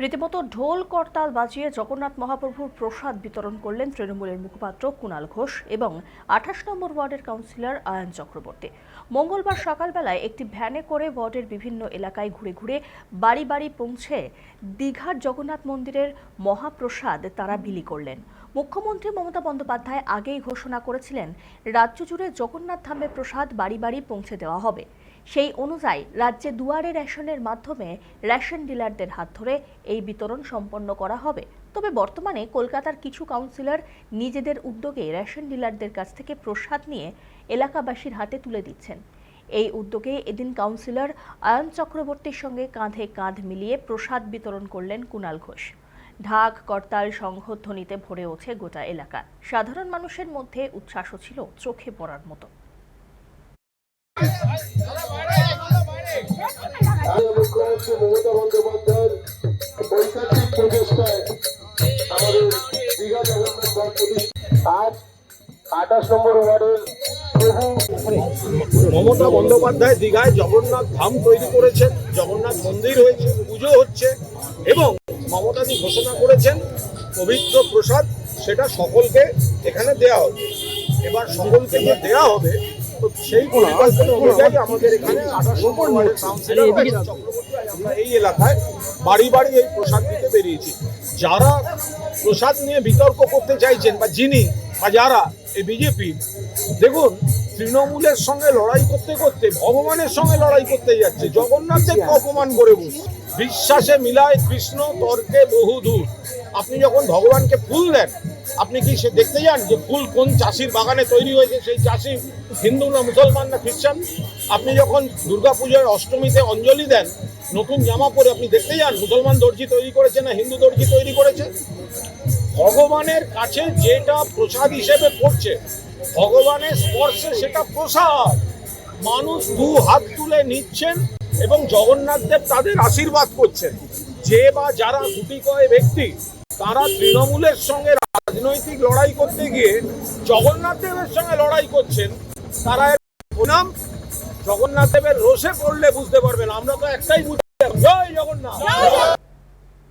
রীতিমতো ঢোল করতাল বাজিয়ে জগন্নাথ মহাপ্রভুর প্রসাদ বিতরণ করলেন তৃণমূলের মুখপাত্র কুণাল ঘোষ এবং আঠাশ নম্বর ওয়ার্ডের কাউন্সিলর আয়ন চক্রবর্তী। মঙ্গলবার সকালবেলায় একটি ভ্যানে করে ওয়ার্ডের বিভিন্ন এলাকায় ঘুরে ঘুরে বাড়ি বাড়ি পৌঁছে দীঘার জগন্নাথ মন্দিরের মহাপ্রসাদ তারা বিলি করলেন। মুখ্যমন্ত্রী মমতা বন্দ্যোপাধ্যায় আগেই ঘোষণা করেছিলেন, রাজ্য জুড়ে জগন্নাথ ধামের প্রসাদ বাড়ি বাড়ি পৌঁছে দেওয়া হবে। সেই অনুযায়ী রাজ্যে দুয়ারে রেশনের মাধ্যমে রেশন ডিলারদের হাত ধরে এই বিতরণ সম্পন্ন করা হবে। তবে বর্তমানে কলকাতার কিছু কাউন্সিলর নিজেদের উদ্যোগে রেশন ডিলারদের কাছ থেকে প্রসাদ নিয়ে এলাকাবাসীর হাতে তুলে দিচ্ছেন। এই উদ্যোগে এদিন কাউন্সিলর আয়ন চক্রবর্তীর সঙ্গে কাঁধে কাঁধ মিলিয়ে প্রসাদ বিতরণ করলেন কুণাল ঘোষ। ঢাক, করতাল, সংঘধ্বনিতে ভরে ওঠে গোটা এলাকা। সাধারণ মানুষের মধ্যে উচ্ছ্বাসও ছিল চোখে পড়ার মতো। মমতা বন্দ্যোপাধ্যায় দীঘায় জগন্নাথ ধাম তৈরি করেছেন, জগন্নাথ মন্দির হয়েছে, পুজো হচ্ছে, এবং মমতাজি ঘোষণা করেছেন, পবিত্র প্রসাদ সেটা সকলকে এখানে দেয়া হবে। এবার সকলকে দেয়া হবে সেই অনুযায়ী আমাদের এখানে এই এলাকায় বাড়ি বাড়ি এই প্রসাদ দিতে বেরিয়েছি। যারা প্রসাদ নিয়ে বিতর্ক করতে চাইছেন বা যিনি বা যারা এই বিজেপি দেখুন তৃণমূলের সঙ্গে লড়াই করতে করতে, ভগবানের সঙ্গে লড়াই করতে যাচ্ছে। জগন্নাথকে অপমান করে বসে বিশ্বাসে মিলায় কৃষ্ণ, তর্কে বহু দূর। আপনি যখন ভগবানকে ফুল দেন, আপনি কি সে দেখতে যান যে ফুল কোন চাষির বাগানে তৈরি হয়েছে? সেই চাষি হিন্দু না মুসলমান না খ্রিস্টান? আপনি যখন দুর্গাপূজার অষ্টমীতে অঞ্জলি দেন, নতুন জামা পরে আপনি দেখতে যান, মুসলমান দর্জি তৈরি করেছে না হিন্দু দর্জি তৈরি করেছে? ভগবানের কাছে যেটা প্রসাদ হিসেবে পড়ছে ভগবানের স্পর্শে সেটা প্রসাদ। মানুষ দু হাত তুলে নিচ্ছেন এবং জগন্নাথ দেব তাদের আশীর্বাদ করছেন। যে বা যারা গুটি কয় ব্যক্তি, তারা তৃণমূলের সঙ্গে রাজনৈতিক লড়াই করতে গিয়ে জগন্নাথ দেবের সঙ্গে লড়াই করছেন, তারা নাম জগন্নাথ দেবের রোষে পড়লে বুঝতে পারবেন, আমরা তো একটাই বুঝতে জয় জগন্নাথ!